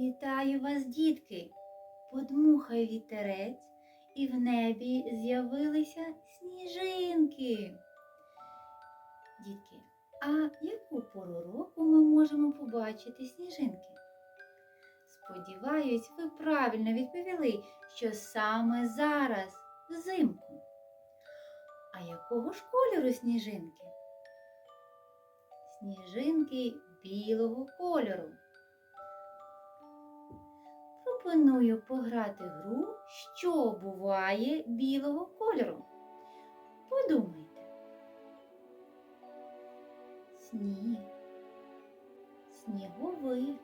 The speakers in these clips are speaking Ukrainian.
Вітаю вас, дітки! Подмухай вітерець, і в небі з'явилися сніжинки. Дітки, а яку пору року ми можемо побачити сніжинки? Сподіваюсь, ви правильно відповіли, що саме зараз, взимку. А якого ж кольору сніжинки? Сніжинки білого кольору. Пропоную пограти гру, що буває білого кольору. Подумайте. Сніг, сніговик,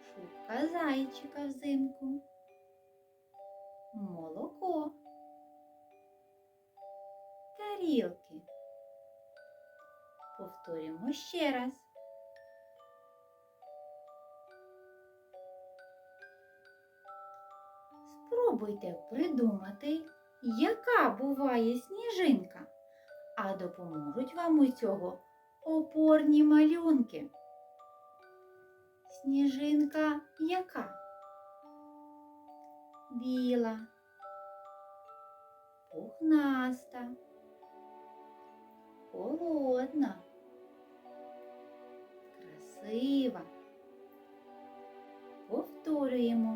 шубка зайчика взимку, молоко, тарілки. Повторюємо ще раз. Спробуйте придумати, яка буває сніжинка, а допоможуть вам у цього опорні малюнки. Сніжинка яка? Біла, пухнаста, холодна, красива. Повторюємо.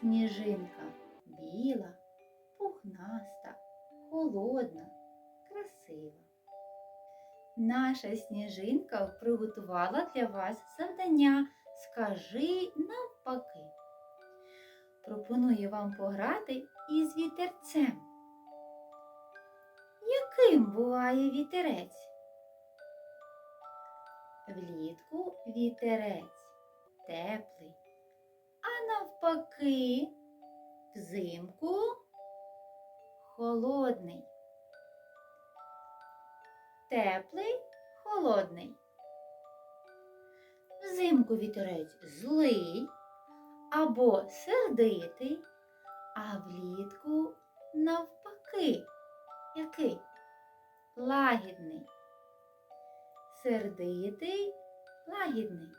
Сніжинка біла, пухнаста, холодна, красива. Наша сніжинка приготувала для вас завдання Скажи навпаки. Пропоную вам пограти із вітерцем. Яким буває вітерець? Влітку вітерець теплий, навпаки, взимку холодний. Теплий, холодний. Взимку вітерець злий або сердитий, а влітку навпаки, який? Лагідний. Сердитий, лагідний.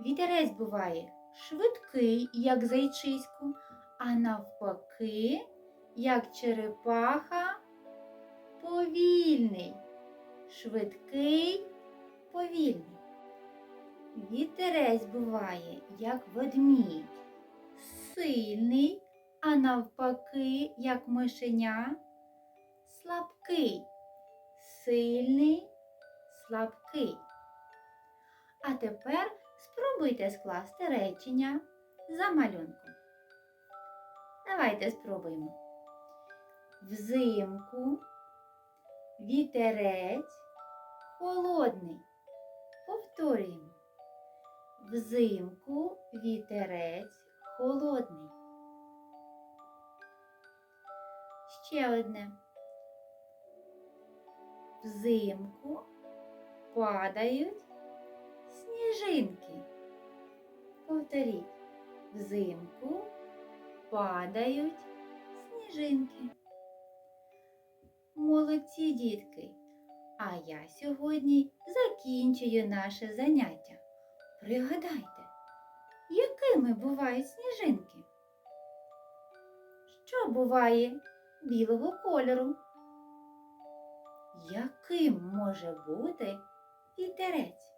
Вітерець буває швидкий, як зайчиську, а навпаки, як черепаха, повільний, швидкий, повільний. Вітерець буває, як ведмідь, сильний, а навпаки, як мишеня, слабкий, сильний, слабкий. А тепер спробуйте скласти речення за малюнком. Давайте спробуємо. Взимку вітерець холодний. Повторюємо. Взимку вітерець холодний. Ще одне. Взимку падають сніжинки. Повторіть. Взимку падають сніжинки. Молодці дітки! А я сьогодні закінчую наше заняття. Пригадайте, якими бувають сніжинки? Що буває білого кольору? Яким може бути вітерець?